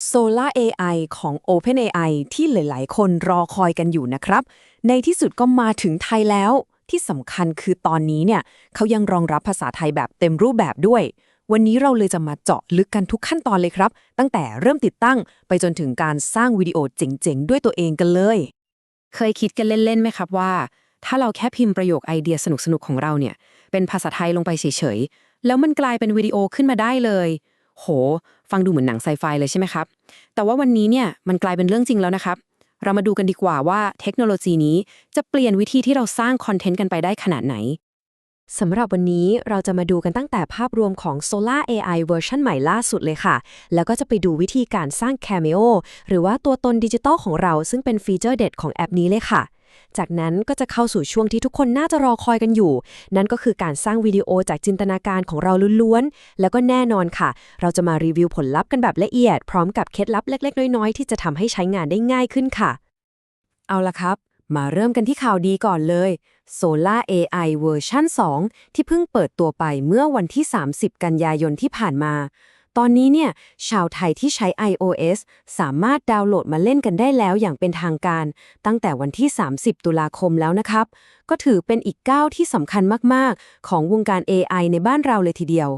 Solar AI ของ OpenAI ที่หลาย ๆ คนรอคอยกันอยู่นะครับ ในที่สุดก็มาถึงไทยแล้ว ที่สำคัญคือตอนนี้เนี่ยเขายังรองรับภาษาไทยแบบเต็มรูปแบบด้วย วันนี้เราเลยจะมาเจาะลึกกันทุกขั้นตอนเลยครับ ตั้งแต่เริ่มติดตั้งไปจนถึงการสร้างวิดีโอเจ๋ง ๆ ด้วยตัวเองกันเลย เคยคิดกันเล่น ๆ ไหมครับว่า ถ้าเราแค่พิมพ์ประโยคไอเดียสนุก ๆ ของเราเนี่ยเป็นภาษาไทยลงไปเฉย ๆ แล้วมันกลายเป็นวิดีโอขึ้นมาได้เลย โห ฟังดูเหมือนหนังไซไฟเลยใช่ไหมครับ แต่ว่าวันนี้เนี่ยมันกลายเป็นเรื่องจริงแล้วนะครับ เรามาดูกันดีกว่าว่าเทคโนโลยีนี้จะเปลี่ยนวิธีที่เราสร้างคอนเทนต์กันไปได้ขนาดไหนสำหรับวันนี้เราจะมาดูกันตั้งแต่ภาพรวมของ Solar AI เวอร์ชันใหม่ล่าสุดเลยค่ะ แล้วก็จะไปดูวิธีการสร้าง Cameo หรือว่าตัวตนดิจิตอลของเราซึ่งเป็นฟีเจอร์เด็ดของแอปนี้เลยค่ะ จากนั้นก็จะเข้าสู่ช่วงที่ทุกคนน่าจะรอคอยกันอยู่ นั่นก็คือการสร้างวิดีโอจากจินตนาการของเราล้วนๆ แล้วก็แน่นอนค่ะ เราจะมารีวิวผลลัพธ์กันแบบละเอียด พร้อมกับเคล็ดลับเล็ก ๆ น้อย ๆ ที่จะทำให้ใช้งานได้ง่ายขึ้นค่ะ เอาละครับ มาเริ่มกันที่ข่าวดีก่อนเลย Solar AI เวอร์ชัน2 ที่เพิ่งเปิดตัวไปเมื่อวันที่ 30 กันยายนที่ผ่านมา ตอนนี้เนี่ยชาวไทยที่ใช้ iOS สามารถดาวน์โหลดมาเล่นกันได้แล้วอย่างเป็นทางการ ตั้งแต่วันที่ 30 ตุลาคมแล้วนะครับ ก็ถือเป็นอีกก้าวที่สำคัญมาก ๆ ของวงการ AI ในบ้านเราเลยทีเดียว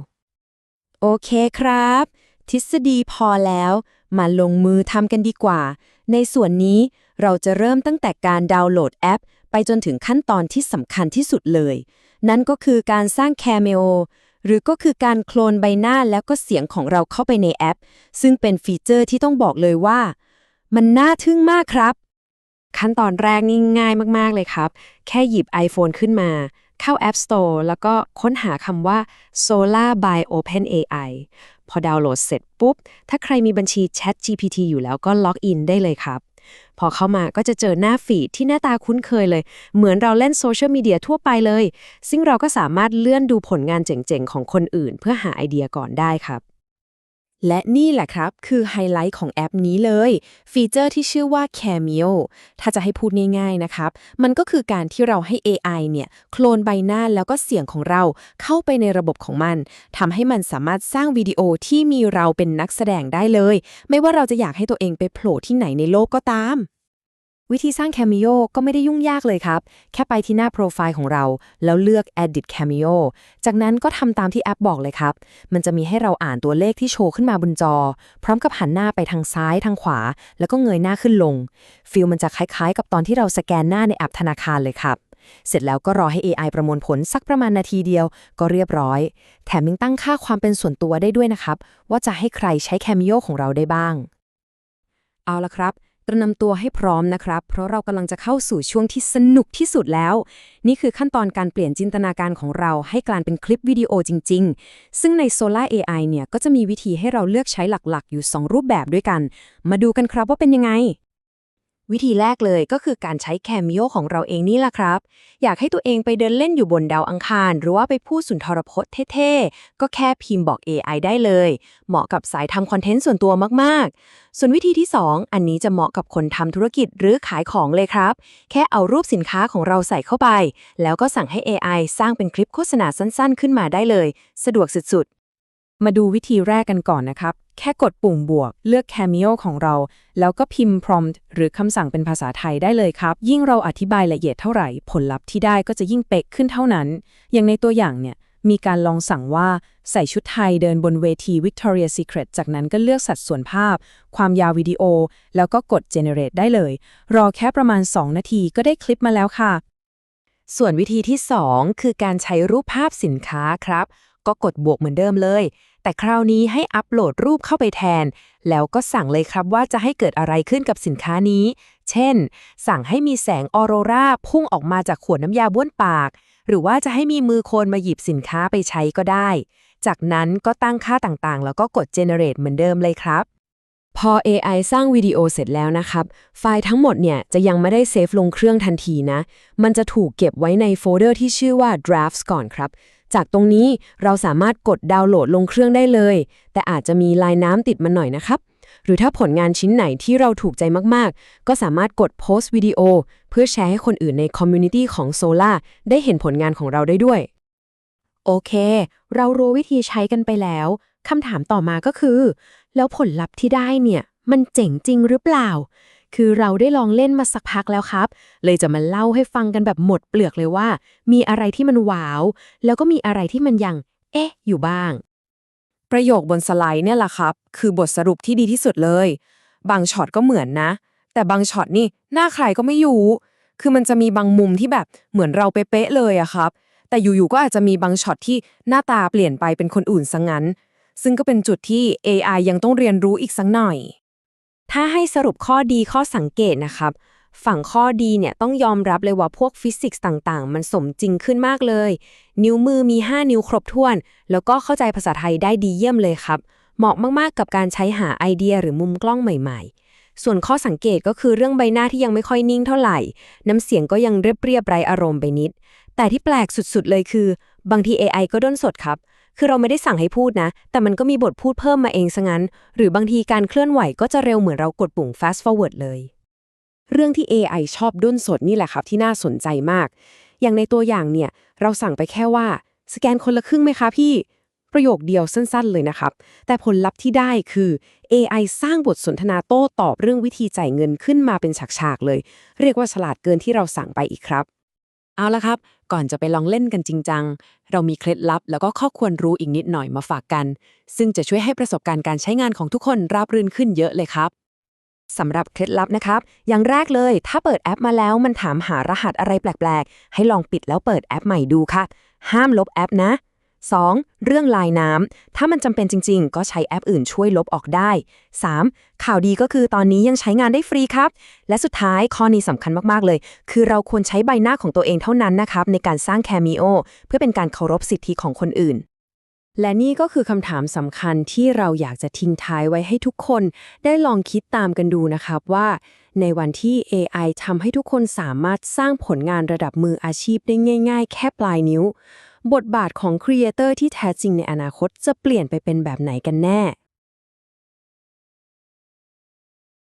โอเคครับ ทฤษฎีพอแล้ว มาลงมือทำกันดีกว่า ในส่วนนี้เราจะเริ่มตั้งแต่การดาวน์โหลดแอป ไปจนถึงขั้นตอนที่สำคัญที่สุดเลย นั่นก็คือการสร้าง Cameo หรือก็คือการโคลนใบหน้าแล้วก็เสียงของเราเข้าไปในแอป ซึ่งเป็นฟีเจอร์ที่ต้องบอกเลยว่า มันน่าทึ่งมากครับ ขั้นตอนแรกนี่ง่ายมากๆเลยครับ แค่หยิบ iPhone ขึ้นมา เข้า App Store แล้วก็ค้นหาคำว่า Solar by OpenAI พอดาวน์โหลดเสร็จปุ๊บ ถ้าใครมีบัญชี Chat GPT อยู่แล้วก็ล็อกอินได้เลยครับ พอเข้ามาก็จะเจอหน้าฟีดที่หน้าตาคุ้นเคยเลย เหมือนเราเล่นโซเชียลมีเดียทั่วไปเลย ซึ่งเราก็สามารถเลื่อนดูผลงานเจ๋งๆ ของคนอื่น เพื่อหาไอเดียก่อนได้ครับ และนี่แหละครับคือไฮไลท์ของแอปนี้เลย ฟีเจอร์ที่ชื่อว่า Cameo ถ้าจะให้พูดง่ายๆนะครับ มันก็คือการที่เราให้ AI เนี่ย โคลนใบหน้าแล้วก็เสียงของเราเข้าไปในระบบของมันทำให้มันสามารถสร้างวิดีโอที่มีเราเป็นนักแสดงได้เลย ไม่ว่าเราจะอยากให้ตัวเองไปโผล่ที่ไหนในโลกก็ตาม วิธีสร้าง Cameo ก็ไม่ได้ยุ่งยากเลยครับ แค่ไปที่หน้าโปรไฟล์ของเรา แล้วเลือก Edit Cameo จากนั้นก็ทำตามที่แอปบอกเลยครับ มันจะมีให้เราอ่านตัวเลขที่โชว์ขึ้นมาบนจอ พร้อมกับหันหน้าไปทางซ้ายทางขวา แล้วก็เงยหน้าขึ้นลง ฟิลมันจะคล้ายๆ กับตอนที่เราสแกนหน้าในแอปธนาคารเลยครับเสร็จแล้วก็รอให้ AI ประมวลผลสักประมาณนาทีเดียวก็เรียบร้อย แถมยังตั้งค่าความเป็นส่วนตัวได้ด้วยนะครับ ว่าจะให้ใครใช้ Cameo ของเราได้บ้าง เอาละครับ ตรียมตัวให้พร้อมนะครับ เพราะเรากำลังจะเข้าสู่ช่วงที่สนุกที่สุดแล้ว นี่คือขั้นตอนการเปลี่ยนจินตนาการของเราให้กลายเป็นคลิปวิดีโอจริง ๆ ซึ่งใน Solar AI เนี่ยก็จะมีวิธีให้เราเลือกใช้หลักๆ อยู่ 2 รูปแบบด้วยกัน มาดูกันครับว่าเป็นยังไง วิธีแรกเลยก็คือการใช้ Cameo ของเราเองนี่แหละครับ อยากให้ตัวเองไปเดินเล่นอยู่บนดาวอังคาร หรือว่าไปพูดสุนทรพจน์เท่ๆ ก็แค่พิมพ์บอก AI ได้เลย เหมาะกับสายทำคอนเทนต์ส่วนตัวมากๆ ส่วนวิธีที่ 2 อันนี้จะเหมาะกับคนทำธุรกิจหรือขายของเลยครับ แค่เอารูปสินค้าของเราใส่เข้าไป แล้วก็สั่งให้ AI สร้างเป็นคลิปโฆษณาสั้นๆ ขึ้นมาได้เลย สะดวกสุดๆ มาดูวิธีแรกกันก่อนนะครับ แค่กดปุ่มบวก เลือก Cameo ของเรา แล้วก็พิมพ์ prompt หรือคำสั่งเป็นภาษาไทยได้เลยครับ ยิ่งเราอธิบายละเอียดเท่าไหร่ ผลลัพธ์ที่ได้ก็จะยิ่งเป๊ะขึ้นเท่านั้น อย่างในตัวอย่างเนี่ยมีการลองสั่งว่าใส่ชุดไทยเดินบนเวที Victoria Secret จากนั้นก็เลือกสัดส่วนภาพ ความยาววิดีโอ แล้วก็กด generate ได้เลย รอแค่ประมาณ 2 นาทีก็ได้คลิปมาแล้วค่ะ ส่วนวิธีที่ 2 คือการใช้รูปภาพสินค้าครับ ก็กดบวกเหมือนเดิมเลย แต่คราวนี้ให้อัปโหลดรูปเข้าไปแทน แล้วก็สั่งเลยครับว่าจะให้เกิดอะไรขึ้นกับสินค้านี้ เช่น สั่งให้มีแสงออโรราพุ่งออกมาจากขวดน้ำยาบ้วนปาก หรือว่าจะให้มีมือคนมาหยิบสินค้าไปใช้ก็ได้ จากนั้นก็ตั้งค่าต่างๆ แล้วก็กด generate เหมือนเดิมเลยครับพอ AI สร้างวิดีโอเสร็จแล้วนะครับ ไฟล์ทั้งหมดเนี่ยจะยังไม่ได้เซฟลงเครื่องทันทีนะ มันจะถูกเก็บไว้ในโฟลเดอร์ที่ชื่อว่า drafts ก่อนครับ จากตรงนี้เราสามารถกดดาวน์โหลดลงเครื่องได้เลย แต่อาจจะมีลายน้ำติดมาหน่อยนะครับ หรือถ้าผลงานชิ้นไหนที่เราถูกใจมากๆ ก็สามารถกดโพสต์วิดีโอ เพื่อแชร์ให้คนอื่นในคอมมูนิตี้ของ Solar ได้เห็นผลงานของเราได้ด้วย โอเค เรารู้วิธีใช้กันไปแล้วคำถามต่อมาก็คือ แล้วผลลัพธ์ที่ได้เนี่ย มันเจ๋งจริงหรือเปล่า คือเราได้ลองเล่นมาสักพักแล้วครับ เลยจะมาเล่าให้ฟังกันแบบหมดเปลือกเลยว่า มีอะไรที่มันว้าว แล้วก็มีอะไรที่มันยัง เอ๊ะ อยู่บ้าง ประโยคบนสไลด์เนี่ยแหละครับ คือบทสรุปที่ดีที่สุดเลย บางช็อตก็เหมือนนะ แต่บางช็อตนี่หน้าใครก็ไม่อยู่ คือมันจะมีบางมุมที่แบบเหมือนเราเป๊ะๆเลยอะครับ แต่อยู่ๆก็อาจจะมีบางช็อตที่หน้าตาเปลี่ยนไปเป็นคนอื่นซะงงั้นซึ่งก็เป็นจุดที่ AI ยังต้องเรียนรู้อีกสักหน่อย ถ้าให้สรุปข้อดีข้อสังเกตนะครับ ฝั่งข้อดีเนี่ยต้องยอมรับเลยว่าพวกฟิสิกส์ต่างๆ มันสมจริงขึ้นมากเลย นิ้วมือมี 5 นิ้วครบถ้วน แล้วก็เข้าใจภาษาไทยได้ดีเยี่ยมเลยครับ เหมาะมากๆกับการใช้หาไอเดียหรือมุมกล้องใหม่ๆ ส่วนข้อสังเกตก็คือเรื่องใบหน้าที่ยังไม่ค่อยนิ่งเท่าไหร่ น้ำเสียงก็ยังเรียบๆไรอารมณ์ไปนิด แต่ที่แปลกสุดๆเลยคือ บางที AI ก็ด้นสดครับ คือเราไม่ได้สั่งให้พูดนะ แต่มันก็มีบทพูดเพิ่มมาเองซะงั้น หรือบางทีการเคลื่อนไหวก็จะเร็วเหมือนเรากดปุ่ม fast forward เลย เรื่องที่ AI ชอบด้นสดนี่แหละครับที่น่าสนใจมาก อย่างในตัวอย่างเนี่ย เราสั่งไปแค่ว่า สแกนคนละครึ่งไหมคะพี่ ประโยคเดียวสั้นๆ เลยนะครับ แต่ผลลัพธ์ที่ได้คือ AI สร้างบทสนทนาโต้ตอบเรื่องวิธีจ่ายเงินขึ้นมาเป็นฉากๆเลย เรียกว่าฉลาดเกินที่เราสั่งไปอีกครับ เอาละครับ ก่อนจะไปลองเล่นกันจริงจัง เรามีเคล็ดลับแล้วก็ข้อควรรู้อีกนิดหน่อยมาฝากกัน ซึ่งจะช่วยให้ประสบการณ์การใช้งานของทุกคนราบรื่นขึ้นเยอะเลยครับสำหรับเคล็ดลับนะครับ อย่างแรกเลย ถ้าเปิดแอปมาแล้วมันถามหารหัสอะไรแปลก ๆ ให้ลองปิดแล้วเปิดแอปใหม่ดูค่ะ ห้ามลบแอปนะ 2. เรื่องลายน้ำ ถ้ามันจำเป็นจริง ๆ ก็ใช้แอปอื่นช่วยลบออกได้ 3. ข่าวดีก็คือตอนนี้ยังใช้งานได้ฟรีครับ และสุดท้ายข้อนี้สำคัญมากๆเลย คือเราควรใช้ใบหน้าของตัวเองเท่านั้นนะครับ ในการสร้างแคมิโอเพื่อเป็นการเคารพสิทธิของคนอื่น และนี่ก็คือคำถามสำคัญที่เราอยากจะทิ้งท้ายไว้ให้ทุกคน ได้ลองคิดตามกันดูนะครับว่า ในวันที่ AI ทำให้ทุกคนสามารถสร้างผลงานระดับมืออาชีพได้ง่าย ๆ แค่ปลายนิ้ว บทบาทของครีเอเตอร์ที่แท้จริงในอนาคตจะเปลี่ยนไปเป็นแบบไหนกันแน่